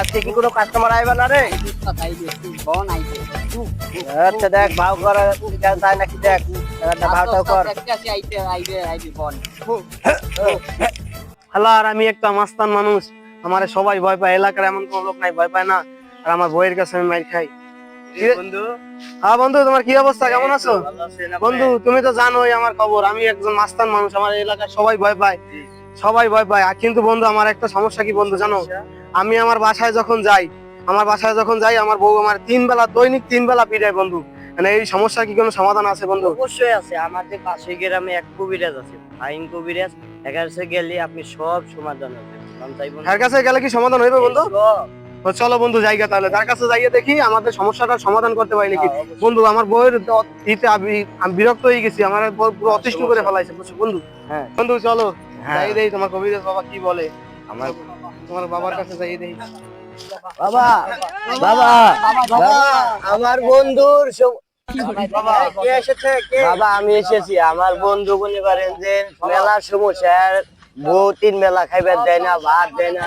আজকে কি কোনো কাস্টমার আইবা না রে? আচ্ছা দেখ, ভাও কর তাই নাকি দেখ? ভাওটাও কর। হ্যালো, আর আমি একটা মাস্তান মানুষ। আমার সবাই ভয় পায়, এলাকার এমন কোনো লোক নাই, ভয় পায় না। আর আমার বইয়ের কাছে আমি মাইর খাই। বন্ধু। হ্যাঁ বন্ধু তোমার কি অবস্থা? কেমন আছো? বন্ধু তুমি তো জানোই আমার খবর। আমি একজন মাস্তান মানুষ আমার এলাকার সবাই ভয় পায়। সবাই ভয় পায়। আর কিন্তু বন্ধু আমার একটা সমস্যা কি বন্ধু জানো? আমি আমার বাসায় যখন যাই আমার বাসায় যখন যাই আমার বউ আমার তিন বেলা দৈনিক তিন বেলা পিড়ায় বন্ধু। মানে এই সমস্যার কি কোনো সমাধান আছে বন্ধু? অবশ্যই আছে। আমাদের পাশে গ্রামে এক কবিরাজ আছে ফাইন কবিরাজ। এখানে কাছে গেলে আপনি সব সমাধান হবে। তার কাছে গেলে কি সমাধান হইবে বন্ধু। তো চলো বন্ধু জায়গা তাহলে। তার কাছে যাইয়ে দেখি আমাদের সমস্যাটার সমাধান করতে পারি নাকি? হ্যাঁ, বন্ধু আমার বউয়ের দ- ইতে আমি বিরক্ত হয়ে গেছি। আমার পুরো অতিষ্ঠ করে ফেলাইছে বুঝছ? বন্ধু হ্যাঁ। বন্ধু চলো। হ্যাঁ। যাই দেই তোমার কবিরাজ বাবা কি বলে। আমার তোমার বাবার কাছে যাই দেই বাবা বাবা বাবা আমার বন্ধুর বাবা কে এসেছে কে? বাবা আমি এসেছি। আমার বন্ধু পারেন যে মেলার সমস্যা খাইবার দেয় না, ভাত দেয় না।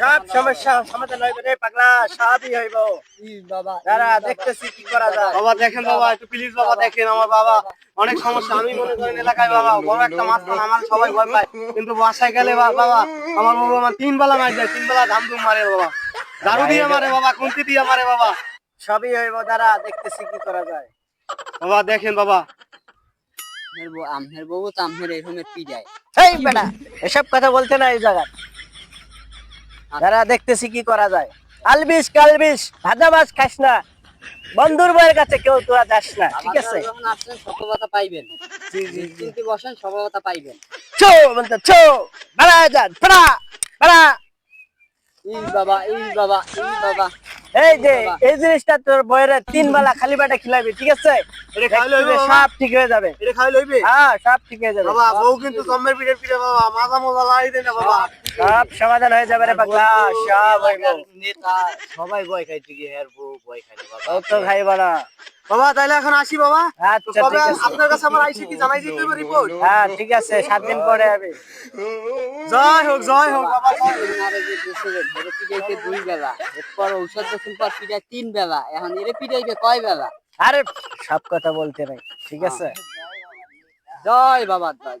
সব সমস্যা, সমাধান পাগলা, সবই হইব। দাঁড়া, দেখতেছি কি করা যায়। বাবা, দেখেন বাবা, একটু প্লিজ বাবা, দেখেন আমার বাবা। অনেক সমস্যা, আমি মনে করেন এলাকায় বাবা, বড় একটা মাস্তান আমার সবাই ভয় পায়। কিন্তু বাসায় গেলে বাবা, আমার বাবা আমার তিন বেলা মার যায় তিন বেলা ধুম মারে বাবা। দারু দিয়ে মারে বাবা কুন্তি দিয়ে মারে বাবা। সবই হইব, দাঁড়া, দেখতেছি কি করা যায়। বাবা, দেখেন বাবা আমহের বউ আমহের বউ তো আমহের এরকমের পিড়ায় এই বেটা এসব কথা বলতে না এই জায়গা দাঁড়া দেখতেছি কি করা যায়। আলবিস কালবিস ভাজা মাছ খাস না। বন্ধুর বইয়ের কাছে কেউ তোরা যাস না ঠিক আছে? আপনারা যখন আসছেন সফলতা পাইবেন। নিশ্চিন্তে বসেন সফলতা পাইবেন। চো বলতে চো বাড়া যান পড়া বাড়া। ই বাবা ই বাবা ই বাবা। এই যে এই জিনিসটা তোর বইয়ের তিন বেলা খালি বাটা খিলাবি ঠিক আছে? সাপ ঠিক হয়ে যাবে। এটা খাইলে হইবে? হ্যাঁ সব ঠিক হয়ে যাবে। বাবা বউ কিন্তু জম্মের পিঠে পিঠে বাবা মাজা মজা লাই দেয় না বাবা। সব সমাধান হয়ে যাবে রে পাগলা সব সবাই বয় খাইছে কি হের বউ বয় খাই বাবা। তো খাইবা না বাবা তাহলে এখন আসি বাবা। তো আচ্ছা আপনার কাছে আমার আইসি কি জানাই দিতে হবে রিপোর্ট হ্যাঁ ঠিক আছে সাত দিন পরে হবে জয় হোক জয় হোক বাবা দুই বেলা এরপর ঔষধ দক্ষিণ পর পিড়ায় তিন বেলা এখন এরে পিড়াইবে কয় বেলা? আরে সব কথা বলতে নাই ঠিক আছে? জয় বাবা জয়।